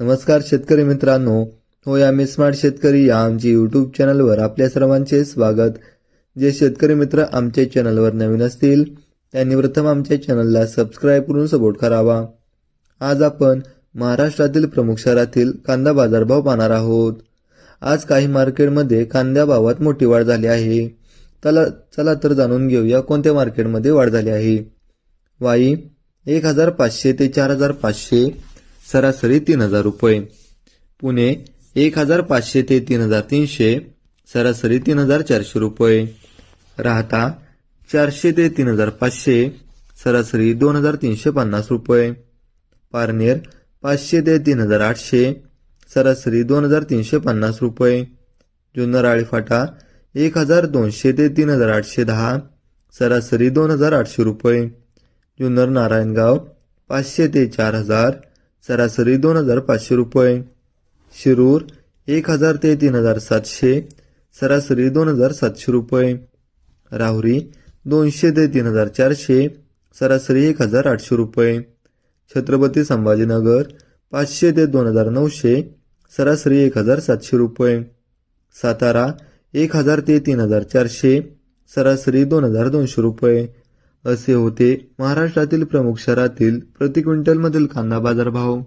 नमस्कार शेतकरी मित्रांनो. हो या मी स्मार्ट शेतकरी या आमची यूट्यूब चॅनलवर आपल्या सर्वांचे स्वागत. जे शेतकरी मित्र आमच्या चॅनलवर नवीन असतील त्यांनी प्रथम आमच्या चॅनलला सबस्क्राईब करून सपोर्ट करावा. आज आपण महाराष्ट्रातील प्रमुख शहरातील कांदा बाजारभाव पाहणार आहोत. आज काही मार्केटमध्ये कांद्या भावात मोठी वाढ झाली आहे. चला चला तर जाणून घेऊया कोणत्या मार्केटमध्ये वाढ झाली आहे. वाई एक हजार पाचशे ते चार हजार पाचशे सरासरी तीन हजार रुपये. पुणे एक हजार पाचशे ते तीन हजार तीनशे सरासरी तीन हजार चारशे रुपये. राहता चारशे ते तीन हजार पाचशे सरासरी दोन हजार तीनशे पन्नास रुपये. पारनेर पाचशे ते तीन हजार आठशे सरासरी दोन हजार तीनशे पन्नास रुपये. जुन्नर आळीफाटा एक हजार दोनशे ते तीन हजार आठशे दहा सरासरी दोन हजार आठशे रुपये. जुन्नर नारायणगाव पाचशे ते चार हजार सरासरी दोन हजार पाचशे रुपये. शिरूर एक हजार ते तीन हजार सातशे. सरासरी दोन हजार सातशे रुपये. राहुरी दोनशे ते तीन हजार चारशे. सरासरी एक हजार आठशे रुपये. छत्रपती संभाजीनगर पाचशे ते दोन हजार नऊशे. सरासरी एक हजार सातशे रुपये. सातारा एक हजार ते तीन हजार चारशे. सरासरी दोन हजार दोनशे रुपये. असे होते. महाराष्ट्रातील प्रमुख शहरातील प्रति क्विंटलमधील कांदा बाजारभाव